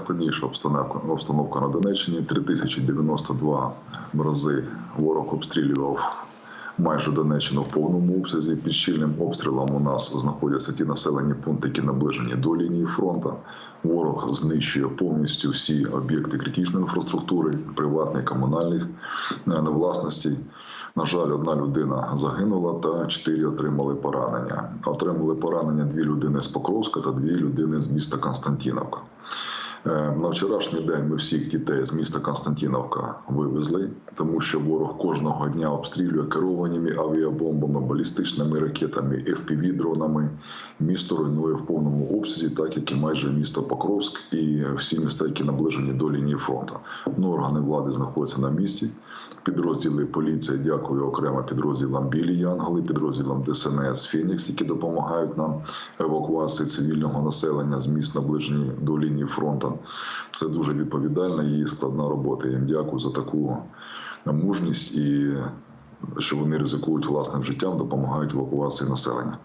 найскладніша обстановка, обстановка на Донеччині. 3092 рази ворог обстрілював майже Донеччину в повному обсязі. Під щільним обстрілом у нас знаходяться ті населені пункти, які наближені до лінії фронту. Ворог знищує повністю всі об'єкти критичної інфраструктури, приватний, комунальний е, на власності. На жаль, одна людина загинула та чотири отримали поранення. Отримали поранення дві людини з Покровська та дві людини з міста Константіновка. Е, На вчорашній день ми всіх дітей з міста Константіновка вивезли, тому що ворог кожного дня обстрілює керованими авіабомбами, балістичними ракетами, fpv дронами Місто руйнує в повному обсязі, так як і майже місто Покровськ і всі міста, які наближені до лінії фронту. Ну, органи влади знаходяться на місці. Підрозділи поліції, дякую окремо підрозділам Білі Янголи, підрозділам ДСНС Фенікс, які допомагають нам евакуації цивільного населення з міст наближені до лінії фронту. Це дуже відповідальна і складна робота. Я їм дякую за таку мужність і що вони ризикують власним життям, допомагають евакуації населення.